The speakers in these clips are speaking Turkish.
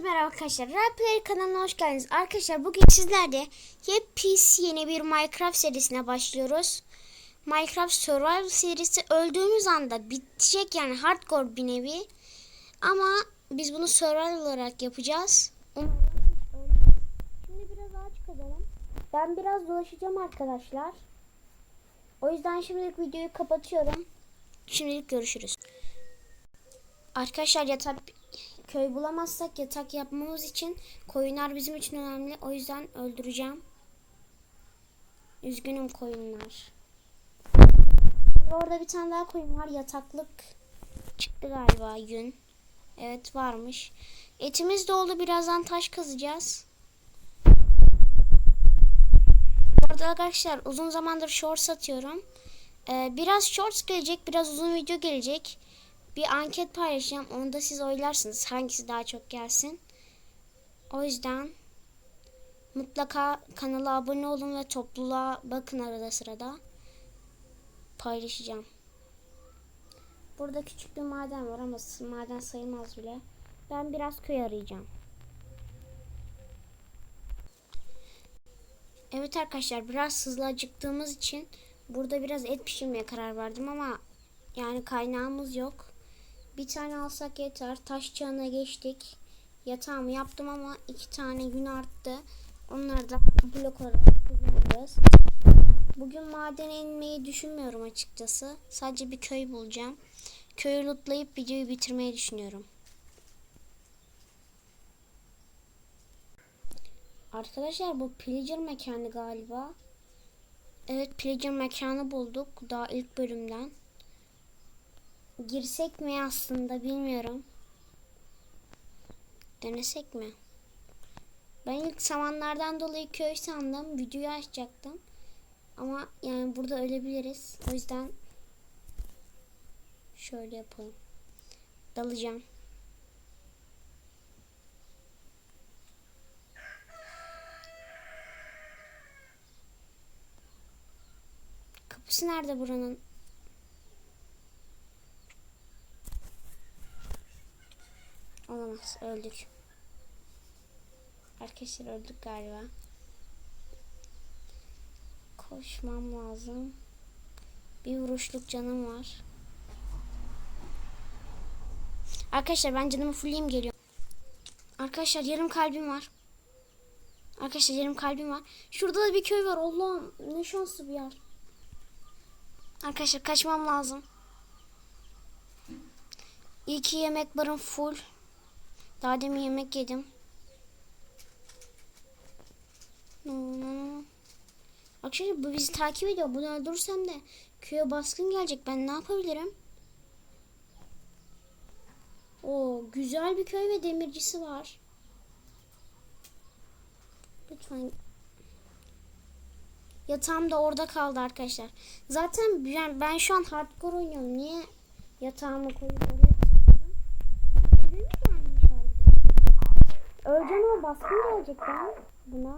Herkese merhaba arkadaşlar. Rapplay kanalına hoş geldiniz. Arkadaşlar bugün sizlerle yepis yeni bir Minecraft serisine başlıyoruz. Minecraft Survival serisi öldüğümüz anda bitecek yani hardcore bir nevi. Ama biz bunu survival olarak yapacağız. Şimdi biraz ağaç kazalım. Ben biraz dolaşacağım arkadaşlar. O yüzden şimdilik videoyu kapatıyorum. Şimdilik görüşürüz. Arkadaşlar yatak köy bulamazsak yatak yapmamız için koyunlar bizim için önemli. O yüzden öldüreceğim. Üzgünüm koyunlar. Orada bir tane daha koyun var. Yataklık çıktı galiba yün. Evet varmış. Etimiz de oldu. Birazdan taş kazacağız. Bu arada arkadaşlar uzun zamandır shorts atıyorum. Ee, biraz shorts gelecek. Biraz uzun video gelecek bir anket paylaşacağım. Onu da siz oylarsınız. Hangisi daha çok gelsin. O yüzden mutlaka kanala abone olun ve topluluğa bakın arada sırada. Paylaşacağım. Burada küçük bir maden var ama maden sayılmaz bile. Ben biraz köy arayacağım. Evet arkadaşlar biraz hızlı acıktığımız için burada biraz et pişirmeye karar verdim ama yani kaynağımız yok. Bir tane alsak yeter. Taş çağına geçtik. Yatağımı yaptım ama iki tane gün arttı. Onları da blok olarak kullanacağız. Bugün madene inmeyi düşünmüyorum açıkçası. Sadece bir köy bulacağım. Köyü lootlayıp videoyu bitirmeyi düşünüyorum. Arkadaşlar bu pillager mekanı galiba. Evet pillager mekanı bulduk. Daha ilk bölümden. Girsek mi aslında bilmiyorum. Denesek mi? Ben ilk zamanlardan dolayı köy sandım. Videoyu açacaktım. Ama yani burada ölebiliriz. O yüzden şöyle yapalım. Dalacağım. Kapısı nerede buranın? Olamaz. Öldük. Arkadaşlar öldük galiba. Koşmam lazım. Bir vuruşluk canım var. Arkadaşlar ben canımı fullleyeyim geliyor. Arkadaşlar yarım kalbim var. Arkadaşlar yarım kalbim var. Şurada da bir köy var. Allah'ım ne şanslı bir yer. Arkadaşlar kaçmam lazım. İyi ki yemek barım full. Daha demin yemek yedim. Arkadaşlar bu bizi takip ediyor. Bunu öldürürsem de köye baskın gelecek. Ben ne yapabilirim? O güzel bir köy ve demircisi var. Lütfen. Yatağım da orada kaldı arkadaşlar. Zaten ben, ben şu an hardcore oynuyorum. Niye yatağımı koyup oraya tıkladım? Öleceğim ama baskın gelecek ben buna.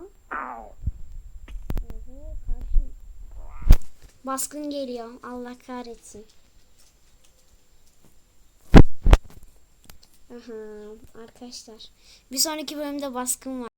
Baskın geliyor. Allah kahretsin. Aha, arkadaşlar. Bir sonraki bölümde baskın var.